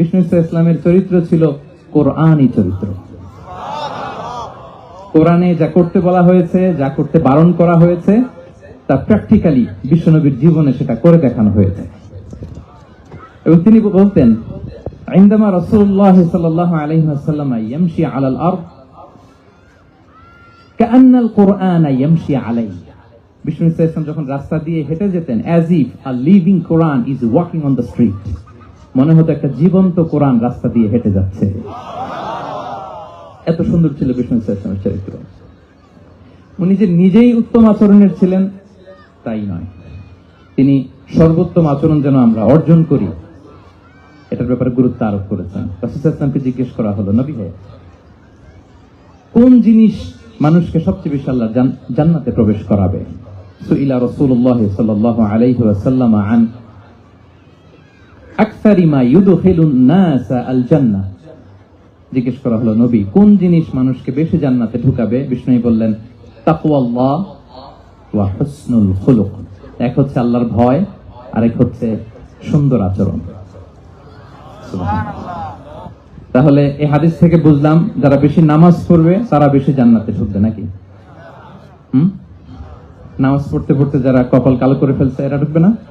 বিষ্ণু ইসলামের চরিত্র ছিল কোরআনই চরিত্র কোরআনে যা করতে বলা হয়েছে যা করতে বারণ করা হয়েছে তা প্র্যাকটিক্যালি বিশ্বনবীর জীবনে সেটা করে দেখানো হয়েছে এবং তিনি বলতেন عندما رسول الله صلى الله عليه وسلم يمشي على الأرض كأن القرآن يمشي عليه বিষ্ণু ইসলাম যখন রাস্তা দিয়ে হেঁটে যেতেন as if a living Quran is walking on the street মনে হতো একটা জীবন্ত কোরআন রাস্তা দিয়ে হেঁটে যাচ্ছে। এত সুন্দর ছিল বিষ্ণু ইসলামের চরিত্র। উনি যে নিজেই উত্তম আচরণের ছিলেন, তাই নয়। তিনি সর্বোত্তম আচরণ যেন আমরা অর্জন করি, এটার ব্যাপারে গুরুত্ব আরোপ করেছেন। রাসুলামকে জিজ্ঞেস করা হলো, নবী ভাই কোন জিনিস মানুষকে সবচেয়ে বেশি আল্লাহ জান্নাতে প্রবেশ করাবে? সুইলা রসুল্লাহ সাল্লাহ আলাইহি ওয়াসাল্লাম আন জিজ্ঞেস করা হলো, নবী, কোন জিনিস মানুষকে বেশি জান্নাতে ঢুকাবে? বিষ্ণু বললেন এক হচ্ছে আল্লাহর ভয় আর এক হচ্ছে সুন্দর আচরণ। তাহলে এই হাদিস থেকে বুঝলাম, যারা বেশি নামাজ পড়বে, তারা বেশি জান্নাতে ঢুকবে নাকি? হুম? নামাজ পড়তে পড়তে যারা কপাল কালো করে ফেলছে, এরা ঢুকবে না?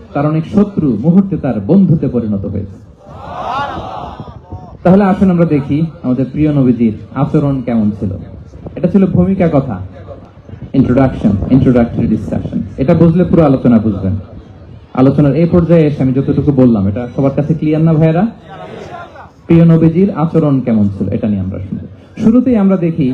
তার অনেক শত্রু মুহূর্তে তার বন্ধুতে পরিণত হয়েছে। তাহলে আসুন আমরা দেখি আমাদের প্রিয় নবীজির আচরণ কেমন ছিল। এটা ছিল ভূমিকা কথা। ইন্ট্রোডাকশন ইন্ট্রোডাক্টরি ডিসকাশন এটা বুঝলে পুরো আলোচনা বুঝবেন। আলোচনার এই পর্যায়ে এসে আমি যতটুকু বললাম, এটা সবার কাছে ক্লিয়ার না ভাইয়েরা? প্রিয় নবীজির আচরণ কেমন ছিল, এটা নিয়ে আমরা শুনব। শুরুতেই আমরা দেখি